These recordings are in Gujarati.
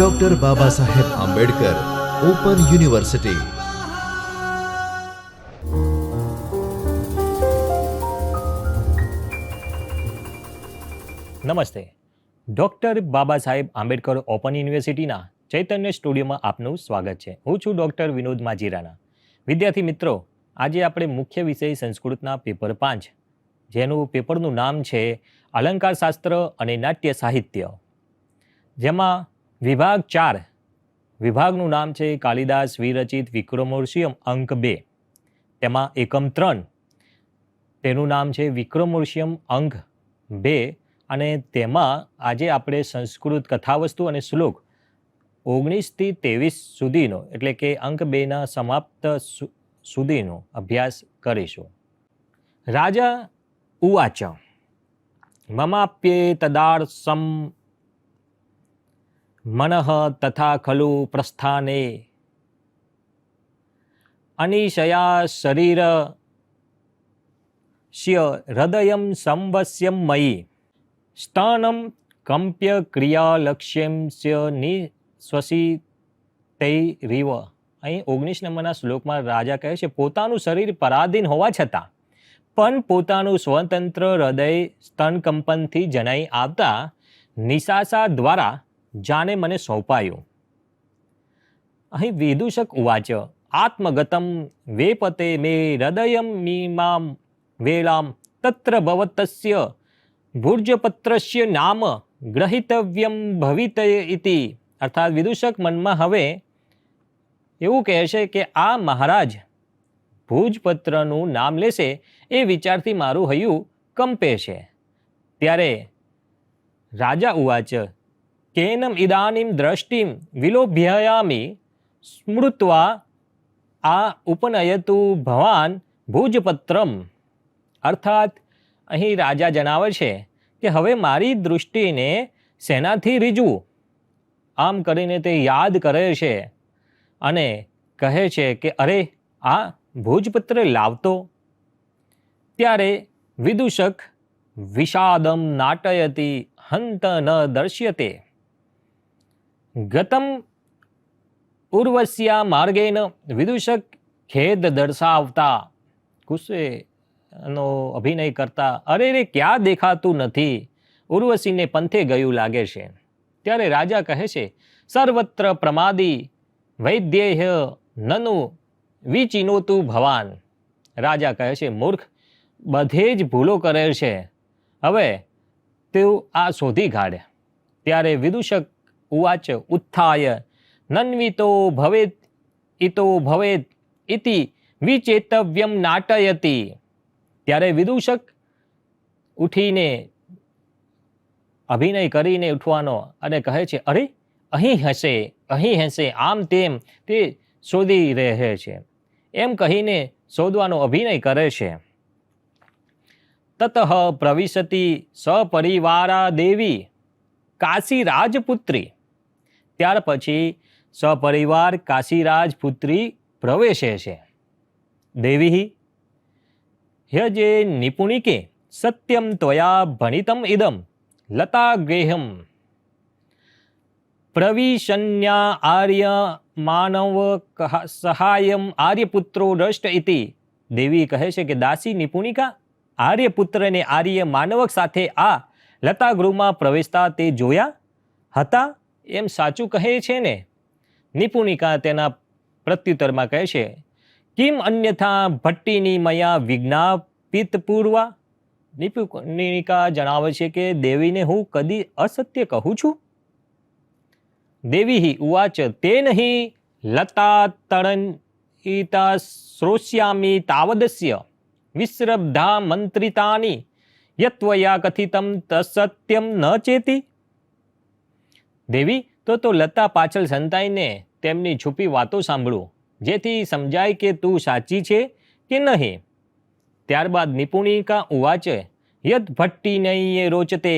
Doctor Baba Saheb Ambedkar open university નમસ્તે. ડૉક્ટર બાબા સાહેબ આંબેડકર ઓપન યુનિવર્સિટીના ચૈતન્ય સ્ટુડિયોમાં આપનું સ્વાગત છે. હું છું ડૉક્ટર વિનોદ માજીરાના. વિદ્યાર્થી મિત્રો, આજે આપણે મુખ્ય વિષય સંસ્કૃતના પેપર પાંચ, જેનું પેપરનું નામ છે અલંકાર શાસ્ત્ર અને નાટ્ય સાહિત્ય. જેમાં વિભાગ ચાર. વિભાગનું નામ છે કાલિદાસ વિરચિત વિક્રમોર્ષિયમ અંક બે. તેમાં એકમ ત્રણ. તેનું નામ છે વિક્રમોર્ષિયમ અંક બે અને તેમાં આજે આપણે સંસ્કૃત કથાવસ્તુ અને શ્લોક ઓગણીસથી ત્રેવીસ સુધીનો, એટલે કે અંક બેના સમાપ્ત સુધીનો અભ્યાસ કરીશું. રાજા ઉવાચ. મમાપ્યે તદાર્સમ મનઃ તથા ખલુ પ્રસ્થાને અનિશયા શરીર શ્ય હૃદયમ સંવસ્યમ મયી સ્થાનમ કંપ્ય ક્રિયાલક્ષ્યમ સ્ય નિશ્વસી તૈરિવ અહીં ઓગણીસ નંબરના શ્લોકમાં રાજા કહે છે, પોતાનું શરીર પરાધીન હોવા છતાં પણ પોતાનું સ્વતંત્ર હૃદય સ્તન કંપનથી જણાઈ આવતા નિશાસા દ્વારા જાણે મને સોંપાયું. અહીં વિદૂષક ઉવાચ, આત્મગતમ વેપતે મે હૃદયમ મીમામ વેલામ તત્ર ભવતસ્ય ભુર્જપત્રસ્ય નામ ગ્રહિતવ્યમ ભવિત ઇતિ. અર્થાત વિદૂષક મનમાં હવે એવું કહે છે કે આ મહારાજ ભુજપત્રનું નામ લેશે એ વિચારથી મારું હૈયું કંપે છે. ત્યારે રાજા ઉવાચ કેનમ ઇદાનીમ દ્રષ્ટિમ વિલોભ્યયામી સ્મૃત્વા આ ઉપનયતુ ભવાન ભુજપત્રમ અર્થાત અહીં રાજા જણાવે છે કે હવે મારી દૃષ્ટિને શેનાથી રીઝવું। આમ કરીને તે યાદ કરે છે અને કહે છે કે, અરે, આ ભોજપત્ર લાવતો? ત્યારે વિદૂષક વિષાદમ નાટયતી હંત ન દર્શ્યતે ગતમ ઉર્વશ્યા માર્ગેન વિદૂષક ખેદ દર્શાવતા ગુસ્સે નો અભિનય કરતા અરે રે ક્યાં દેખાતું નથી ઉર્વશીને પંથે ગયું લાગે છે ત્યારે રાજા કહે છે, સર્વત્ર પ્રમાદી વૈદ્યેહ નનુ વિચિનોતું ભવાન. રાજા કહે છે, મૂર્ખ, બધે જ ભૂલો કરે છે. હવે તેઓ આ શોધી કાઢે. ત્યારે વિદૂષક ઉવાચ ઉત્થાય નન્વિતો ભવેત ઇતો ભવેત ઇતિ વિચેતવ્યમ નાટયતી ત્યારે વિદૂષક ઉઠીને, અભિનય કરીને ઉઠવાનો અને કહે છે, અરે, અહીં હશે અહીં હશે, આમ તેમ તે શોધી રહે છે. એમ કહીને શોધવાનો અભિનય કરે છે. તતઃ પ્રવિશતી સપરિવારા દેવી કાશી રાજપુત્રી ત્યાર પછી સપરિવાર કાશી રાજપુત્રી પ્રવેશે છે. દેવી હ્યજે નિપુણિકે સત્યમ ત્વયા ભણિતમ ઇદમ લતા ગેહમ પ્રવિશન્યા આર્ય માનવ સહાયમ આર્યપુત્રો દ્રષ્ટ ઇતિ. દેવી કહે છે કે દાસી નિપુણિકા આર્યપુત્રને આર્ય માનવક સાથે આ લતા ગૃહમાં પ્રવેશતા તે જોયા હતા. એમ સાચું કહે છે ને? નિપુણિકા તેના પ્રત્યુત્તરમાં કહે છે, કિમ અન્યથા ભટ્ટીની મયા વિજ્ઞાપિત પૂર્વા? નિપુણિકા જણાવે છે કે, દેવીને હું કદી અસત્ય કહું છું? દેવી ઉવાચ તે નહીં લતા તરણ ઈતા શ્રોષ્યામી તાવદસ્ય વિશ્રબ્ધા મંત્રિતાની યત્વયા કથિતમ તસત્યમ ન ચેતી? દેવી, તો તો લતા પાછળ સંતાઈને તેમની છુપી વાતો સાંભળું, જેથી સમજાય કે તું સાચી છે કે નહીં. ત્યારબાદ નિપુણિકા ઉવાચ, યદ ભટ્ટી નહીં એ રોચતે.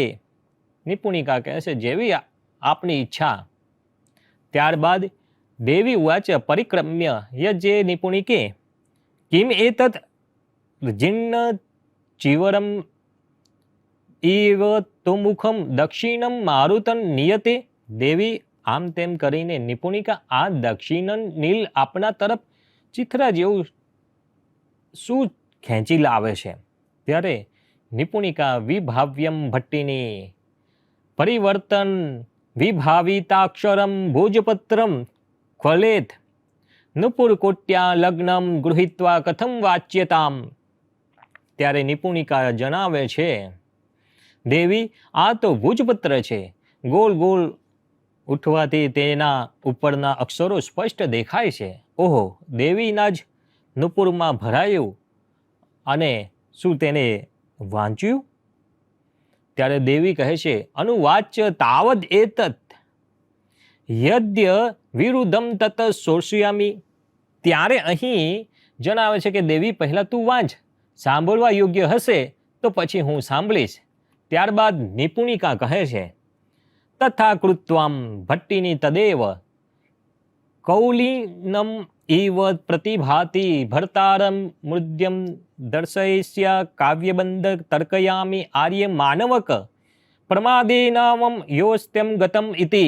નિપુણિકા કહેશે જેવી આપની ઈચ્છા. ત્યારબાદ દેવી ઉવાચ, પરિક્રમ્ય, યજે નિપુણિકે. Kim એતત જીર્ણ ચીવરમ eve તુમુખમ દક્ષિણમ મારુતન નિયતે? દેવી આમ તેમ કરીને નિપુણિકા આ દક્ષિણ નીલ આપણા તરફ ચિત્રા જેવું શું ખેંચી લાવે છે? ત્યારે નિપુણિકા વિભાવ્યમ ભટ્ટીની પરિવર્તન વિભાવિતાક્ષરમ ભોજપત્રમ ક્વલેત નુપુરકોટ્યા લગ્નમ ગૃહિત્વા કથમ વાચ્યતામ. ત્યારે નિપુણિકા જણાવે છે, દેવી, આ તો ભુજપત્ર છે. ગોલ ગોળ ઉઠવાથી તેના ઉપરના અક્ષરો સ્પષ્ટ દેખાય છે. ઓહો, દેવીના જ નુપુરમાં ભરાયું અને શું તેને વાંચ્યું? ત્યારે દેવી કહે છે, અનુવાચ્ય તાવદ એતત યદ્ય વિરુદ્ધમ તત શોષયામી. ત્યારે અહીં જણાવે છે કે, દેવી, પહેલાં તું વાંચ. સાંભળવા યોગ્ય હશે તો પછી હું સાંભળીશ. ત્યારબાદ નિપુણિકા કહે છે તથા કૃત્વામ ભટ્ટીની તદેવ કૌલિનમ ઇવ પ્રતિભાતિ ભર્તારમ મૃદ્યમ દર્શયસ્યા કાવ્યબંધ તર્કયામી આર્ય માનવક પ્રમાદેનામમ યોસ્ત્યમ ગતમ ઇતિ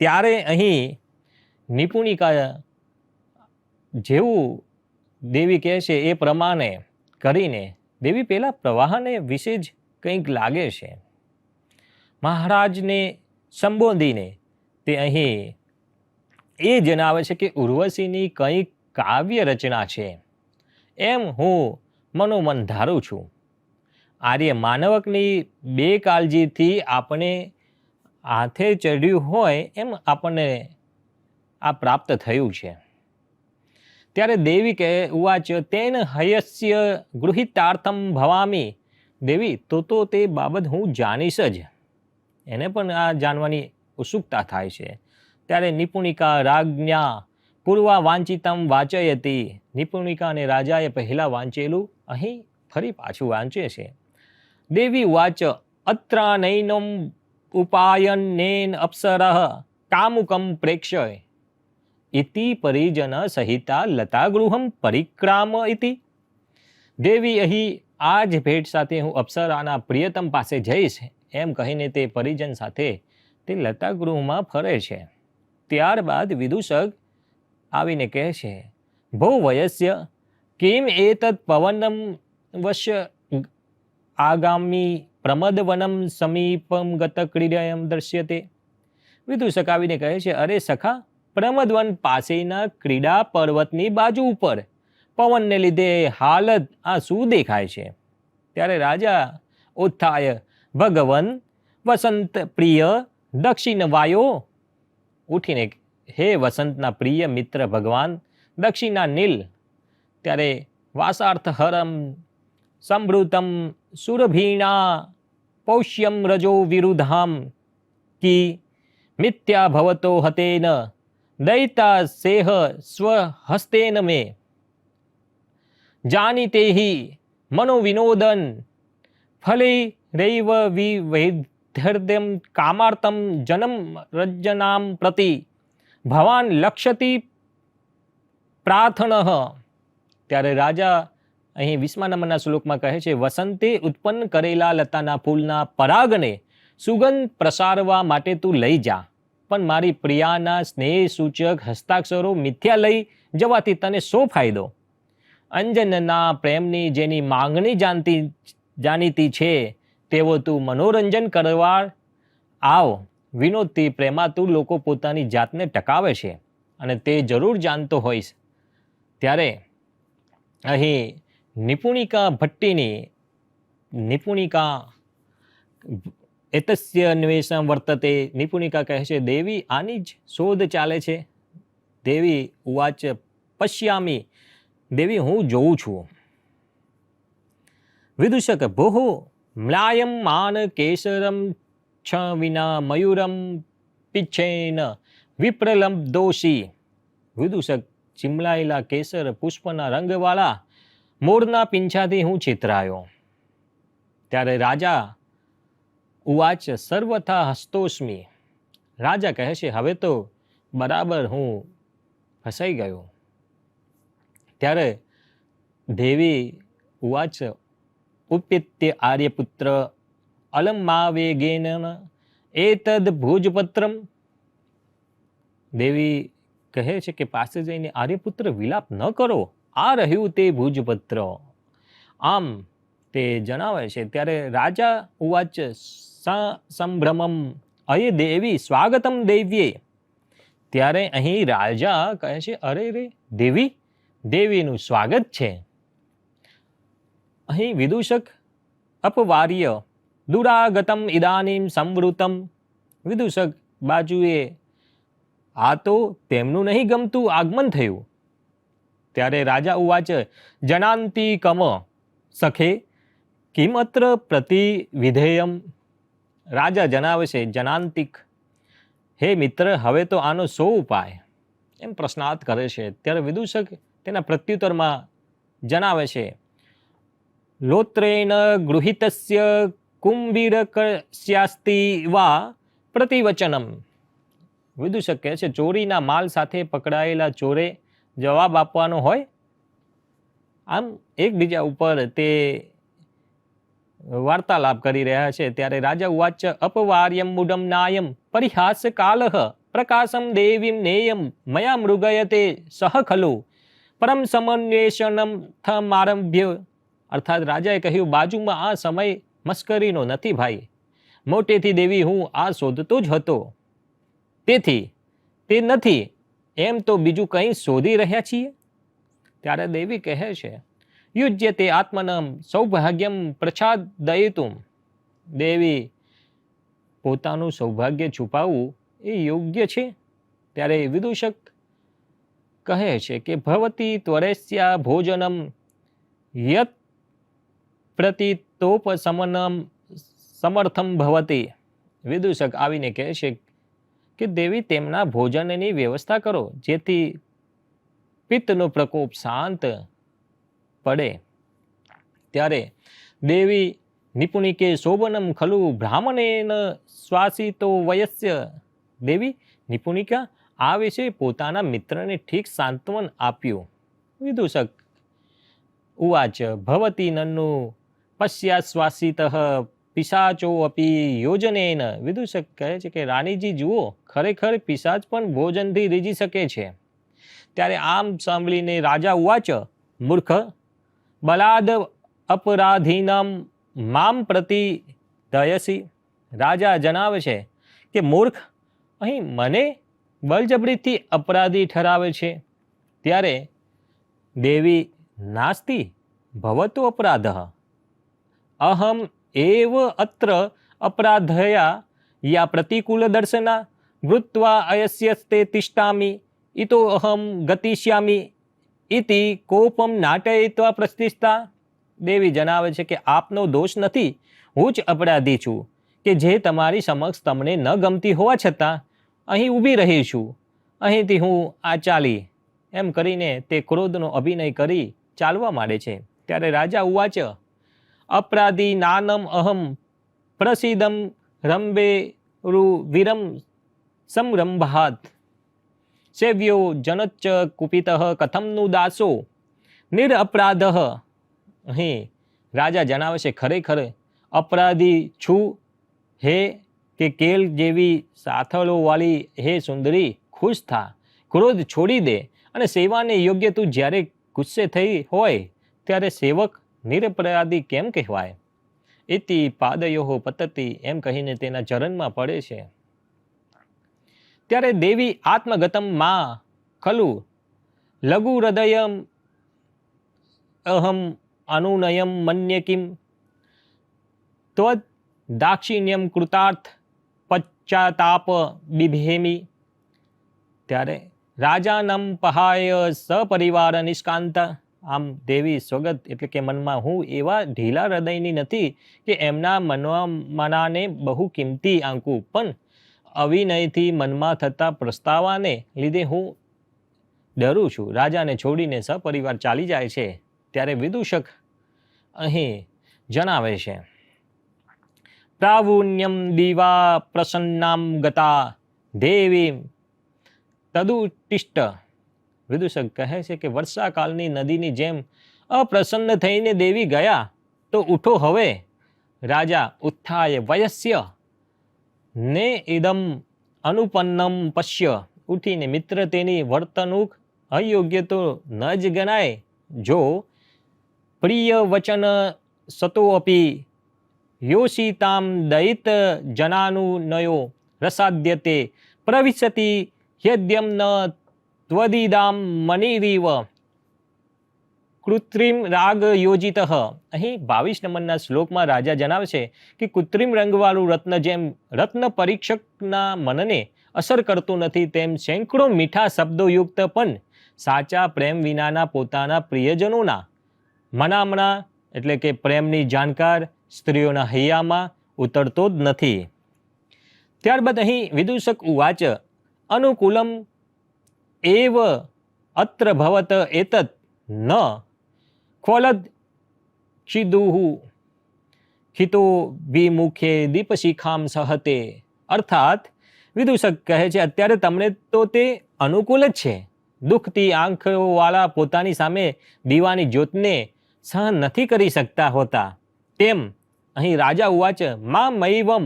ત્યારે અહીં નિપુણિકા જેવું દેવી કહે છે એ પ્રમાણે કરીને દેવી પેલા પ્રવાહને વિશે જ કંઈક લાગે છે મહારાજને સંબોધીને તે અહીં એ જણાવે છે કે ઉર્વશીની કંઈ કાવ્ય રચના છે. એમ હું મનોમન ધારું છું. આર્ય માનવકની બે કાળજીથી આપણે હાથે ચડ્યું હોય એમ આપણને આ પ્રાપ્ત થયું છે. ત્યારે દેવી કહે ઉવાચ તેન હયસ્ય ગૃહિતાર્થમ ભવામી. દેવી, તો તો તે બાબત હું જાણીશ જ. એને પણ આ જાણવાની ઉત્સુકતા થાય છે. ત્યારે નિપુણિકા, રાજ્ઞા, પૂર્વા વાંચિતમ વાંચયતી. નિપુણિકા અને રાજાએ પહેલાં વાંચેલું, અહીં ફરી પાછું વાંચે છે. દેવી વાચ, અત્રાનૈનમ ઉપાયનેન અપ્સરઃ કામુકમ પ્રેક્ષય. ઇતિ પરિજન સહિતા લતાગૃહમ પરિક્રામ ઇતિ. દેવી અહીં આ જ ભેટ સાથે હું અપ્સરાના પ્રિયતમ પાસે જઈશ. એમ કહીને તે પરિજન સાથે તે લતાગૃહમાં ફરે છે. ત્યારબાદ વિદૂષક આવીને કહે છે, ભો વયસ્ય, કિમ તત્ પવનમ વશ્ય આગામી પ્રમદવનમ સમીપમ ગતક્રિયમ દર્શ્યતે? વિદૂષક આવીને કહે છે, અરે સખા, પ્રમદવન પાસેના ક્રીડા પર્વતની બાજુ ઉપર પવનને લીધે હાલત આ શું દેખાય છે. ત્યારે રાજા ઉત્થાય ભગવન વસંત પ્રિય દક્ષિણ વાયો. ઉઠીને હે વસંતના પ્રિય મિત્ર ભગવાન દક્ષિણા નીલ, ત્યારે વાસાર્થ હરમ, સમૃતમ સુરભીણા, પૌષ્યમ રજો વિરુદ્ધામ, કી મિથ્યા ભવતો હતેન, દયિતા સેહ સ્વહસ્તેન મે. જાનીતે હિ મનોવિનોદન, ફલે રૈવ વિવૈધર્યમ કામાર્તમ જનમ રજ્જનામ પ્રતિ ભવાન લક્ષતિ પ્રાર્થન ત્યારે રાજા અહીં વીસમા શ્લોકમાં કહે છે, વસંતે ઉત્પન્ન કરેલા લતાના ફૂલના પરાગને સુગંધ પ્રસારવા માટે તું લઈ જા. પણ મારી પ્રિયાના સ્નેહ સૂચક હસ્તાક્ષરો મિથ્યા લઈ જવાથી તને શો ફાયદો? અંજનના પ્રેમની જેની માંગણી જાણતી જાણીતી છે તેવો તું મનોરંજન કરવા આવ વિનોદથી પ્રેમાતું લોકો પોતાની જાતને ટકાવે છે અને તે જરૂર જાણતો હોઈશ. ત્યારે અહીં નિપુણિકા ભટ્ટીની, નિપુણિકા એતસ્ય અન્વેષણ વર્તતે, નિપુણિકા કહે છે, દેવી આની જ શોધ ચાલે છે. દેવી ઉવાચ પશ્યામી. દેવી હું જોઉં છું. વિદૂષક, ભોહો મ્લાયમ માન કેસરમ છ વિના મયુરમ પિચ્છેન વિપ્રલમ દોષી. વિદુષક ચિમલાયેલા કેસર પુષ્પના રંગવાળા મોરના પીંછાથી હું છેતરાયો. ત્યારે રાજા ઉવાચ સર્વથા હસ્તોસ્મી. રાજા કહે છે હવે તો બરાબર હું ફસાઈ ગયો. ત્યારે દેવી ઉવાચ ઉપ્યત્ય આર્યપુત્ર અલમ માવેગેન એતદ ભોજપત્રમ દેવી કહે છે કે પાસે જઈને આર્યપુત્ર વિલાપ ન કરો આ રહ્યું તે ભુજપત્ર આમ તે જણાવે છે ત્યારે રાજા ઉવાચ સંભ્રમમ અયે દેવી સ્વાગતમ દેવ્યે ત્યારે અહીં રાજા કહે છે અરે રે દેવી દેવીનું સ્વાગત છે અહીં વિદૂષક અપવાર્ય દુરાગતમ ઇદાનીમ સંવૃતમ વિદૂષક બાજુએ આ તો તેમનું નહીં ગમતું આગમન થયું. ત્યારે રાજા ઉવાચ જનાંતી કમ સખે, કિમત્ર પ્રતિ વિધેયમ રાજા જણાવે છે જનાંતિક હે મિત્ર, હવે તો આનો શો ઉપાય. એમ પ્રશ્નાર્થ કરે છે. ત્યારે વિદૂષક તેના પ્રત્યુત્તરમાં જણાવે છે લોત્રેણ ગૃહિતસ્ય કુંભીરકસ્યાસ્તિ વા પ્રતિવચનમ વિદૂષક શક્ય છે ચોરીના માલ સાથે પકડાયેલા ચોરે જવાબ આપવાનો હોય આમ એકબીજા ઉપર તે વાર્તાલાપ કરી રહ્યા છે. ત્યારે રાજા ઉવાચ, અપવાર્યમ મુડમ નાયમ પરિહાસ કાલહ પ્રકાશમ દેવીમ નેયમ મયા મૃગયતે સહ ખલુ પરમ સમન્વેષણમ થમારભ્ય અર્થાત રાજાએ કહ્યું, બાજુમાં આ સમય મસ્કરીનો નથી ભાઈ. મોટેથી દેવી હું આ શોધતો જ હતો. તેથી તે નથી, એમ તો બીજું કંઈ શોધી રહ્યા છીએ? ત્યારે દેવી કહે છે, યુજ્ય તે આત્મનમ સૌભાગ્યમ પ્રછાદ દયિતું દેવી, પોતાનું સૌભાગ્ય છુપાવવું એ યોગ્ય છે? ત્યારે વિદૂષક કહે છે કે, ભવતી ત્વરેસ્યા ભોજનમ યત પ્રતિતોપશમનમ સમર્થમ ભવતી. વિદૂષક આવીને કહે છે કે, દેવી, તેમના ભોજનની વ્યવસ્થા કરો, જેથી પિત્તનો પ્રકોપ શાંત પડે. ત્યારે દેવી નિપુણિકે શોભનમ ખલુ બ્રાહ્મણેન શ્વાસિતો વયસ્ય. દેવી નિપુણિકા આ વિશે પોતાના મિત્રને ઠીક સાંત્વન આપ્યું. વિદૂષક, ઉવાચ ભવતી નન્નુ પશ્યાશ્વાસિત પિશાચો અપી યોજનેન વિદુષક કહે છે કે રાણીજી જુઓ ખરેખર પિશાચ પણ ભોજનથી રીજી શકે છે ત્યારે આમ સાંભળીને રાજા ઉવાચ, મૂર્ખ, બલાદ અપરાધીનામ મામ પ્રતિ દયસી. રાજા જણાવે છે કે, મૂર્ખ, અહીં મને બળજબરીથી અપરાધી ઠરાવે છે. ત્યારે દેવી નાસ્તિ ભવતો અપરાધ અહમ એવ અત્ર અપરાધયા, યા પ્રતિકૂલ દર્શના વૃત્વા અયસ્યસ્તે તિષ્ઠામી ઇતો અહમ ગતિષ્યામી ઇતિ કોપમ નાટયિત્વા પ્રતિષ્ઠા. દેવી જણાવે છે કે આપનો દોષ નથી, હું જ અપરાધી છું, કે જે તમારી સમક્ષ તમને ન ગમતી હોવા છતાં અહીં ઊભી રહી છું, અહીંથી હું આ ચાલી. એમ કરીને તે ક્રોધનો અભિનય કરી ચાલવા માંડે છે. ત્યારે રાજા ઉવાચ અપરાધી નાનમ અહમ પ્રસિદ્ધમ રંબે રુ વિરમ સંરંભાત. સેવ્યો જનચ્ચ કુપિત કથમનું દાસો નિરઅપરાધ. અહીં રાજા જણાવે છે, ખરેખર અપરાધી છું? હે, કે કેલ જેવી સાથળોવાળી હે સુંદરી, ખુશ થા, ક્રોધ છોડી દે અને સેવાને યોગ્ય તું જ્યારે ગુસ્સે થઈ હોય, ત્યારે સેવક નિરપરાધી કેમ કહેવાય? ઇતિ પાદયોહો પતતી એમ કહીને તેના ચરણમાં પડે છે. ત્યારે દેવી આત્મગતમમાં, ખલુ, લઘુ હૃદયમ, અહમ, અનુનયમ, મન્ય કિમ ત્વદ દાક્ષિણ્યમ કૃતાર્થ, પશ્ચાતાપ, બિભેમી. ત્યારે રાજાનમ પહાય સપરિવાર નિષ્કાંત આમ દેવી સ્વગત એટલે કે મનમાં હું એવા ઢીલા હૃદયની નથી કે એમના મનવા મનાને બહુ કિંમતી આંકું, પણ અવિનયથી મનમાં થતા પ્રસ્તાવાને લીધે હું ડરું છું. રાજાને છોડીને સપરિવાર ચાલી જાય છે, ત્યારે વિદૂષક અહીં જણાવે છે પ્રાવુણ્યમ દીવા પ્રસન્નામ ગતા દેવી તદુટિષ્ટ વિદૂષક કહે છે કે વર્ષાકાલની નદીની જેમ અપ્રસન્ન થઈને દેવી ગયા, તો ઉઠો હવે. રાજા ઉત્થાય વયસ્ય. ને ઇદમ અનુપન્નમ પશ્ય. ઉઠીને મિત્ર તેની વર્તણૂક અયોગ્ય તો ન જ ગણાય. જો પ્રિય વચન સતો અપી યોષિતામ દયિત જનાનુનયો રસાદ્યતે પ્રવિશતિ યદ્યમ ન ત્વદિદામ મનિરીવ કૃત્રિમ રાગ યોજિત અહીં બાવીસ નંબરના શ્લોકમાં રાજા જણાવે છે કે કૃત્રિમ રંગવાળું રત્ન જેમ રત્ન પરીક્ષકના મનને અસર કરતું નથી, તેમ સેંકડો મીઠા શબ્દોયુક્ત પણ સાચા પ્રેમ વિનાના પોતાના પ્રિયજનોના મનામણા એટલે કે પ્રેમની જાણકાર સ્ત્રીઓના હૈયામાં ઉતરતો જ નથી. ત્યારબાદ અહીં વિદૂષક ઉવાચ અનુકૂલમ એવ અત્ર ભવત એતત ન ક્વલદ ચિદુહુ ખિતો વિમુખે દીપશિખામ સહતે અર્થાત વિદૂષક કહે છે અત્યારે તમને તો તે અનુકૂળ જ છે દુઃખથી આંખોવાળા પોતાની સામે દીવાની જ્યોતને સહન નથી કરી શકતા હોતા તેમ અહીં રાજા ઉવાચ મા મૈવમ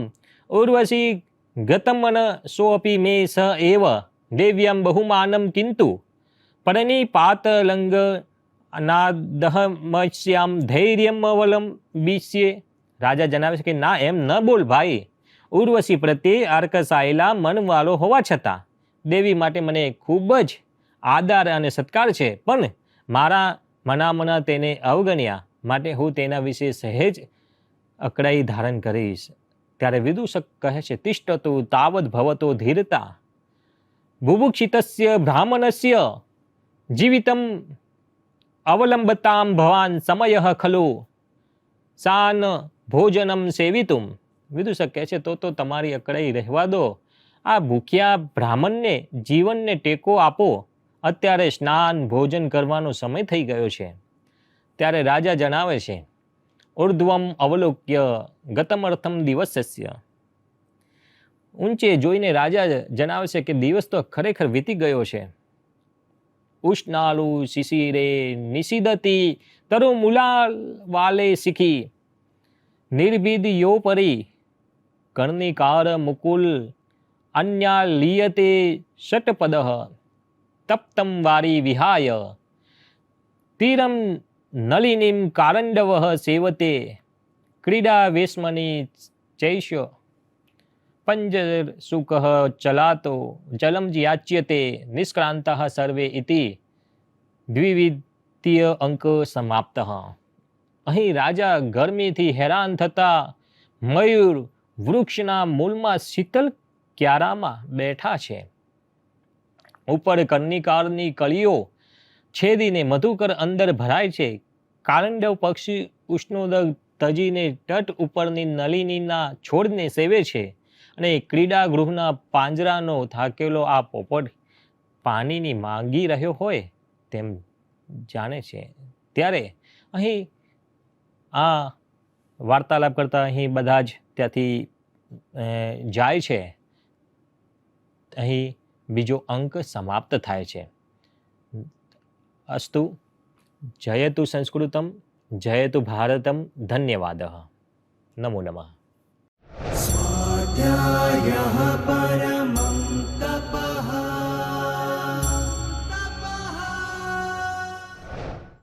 ઉર્વશી ગતમન સોપી મે સ એવ દેવ્યમ બહુમાનમ કિંતુ પરનિપાતલંગ ધૈર્યમ અવલમ બીસ્યે રાજા જણાવે છે કે ના એમ ન બોલ ભાઈ ઉર્વશી પ્રત્યે આર્કસાયેલા મનવાળો હોવા છતાં દેવી માટે મને ખૂબ જ આદર અને સત્કાર છે પણ મારા મનામના તેને અવગણ્યા માટે હું તેના વિશે સહેજ અકળાઈ ધારણ કરીશ ત્યારે વિદૂષક કહે છે તિષ્ઠતું તાવદ ભવતો ધીરતા બુભુક્ષિતસ્ય બ્રાહ્મણસ્ય જીવિતમ અવલંબતામ ભવાન સમય ખલુ સાન ભોજનમ સેવિતુમ વિદૂષક કહે છે તો તો તમારી અકળાઈ રહેવા દો આ ભૂખ્યા બ્રાહ્મણને જીવનને ટેકો આપો અત્યારે સ્નાન ભોજન કરવાનો સમય થઈ ગયો છે ત્યારે રાજા જણાવે છે ઉર્ધ્વમ અવલોક્ય ગતમર્થમ દિવસસ્ય ઊંચે જોઈને રાજા જણાવે છે કે દિવસ તો ખરેખર વીતી ગયો છે. ઉષ્ણાલુ શિશિરે નિશિદતી તરુ મુલાલ વાલે શીખી. નિર્ભિદ યો પરી કર્ણિકાર મુકુલ અન્યા લિયતે ષટપદ તપ્તમ વારી વિહાય. તીરમ નલિનીમ કારંડવ સેવતે. ક્રીડા વેશ્મની ચૈષ્ય પંજર સુખ ચલાતો જલમ યાચ્યતે નિષ્ક્રાંત સર્વે ઇતિ દ્વિવિધ્ય અંક સમાપ્ત અહીં રાજા ગરમીથી હેરાન થતા મયુર વૃક્ષના મૂળમાં શીતલ ક્યારામાં બેઠા છે ઉપર કર્ણિકારની કળીઓ છેદીને મધુકર અંદર ભરાય છે કારંડવ પક્ષી ઉષ્ણોદક તજીને તટ ઉપરની નલિનીના છોડને સેવે છે અને ક્રીડા ગૃહના પાંજરાનો થાકેલો આ પોપટ પાણીની માંગી રહ્યો હોય તેમ જાણે છે. ત્યારે અહીં આ વાર્તાલાપ કરતા અહીં બધા જ ત્યાંથી જાય છે. અહીં બીજો અંક સમાપ્ત થાય છે. અસ્તુ, જયતુ સંસ્કૃતમ, જયતુ ભારતમ, ધન્યવાદ. નમો નમઃ. स्वाध्यायः परः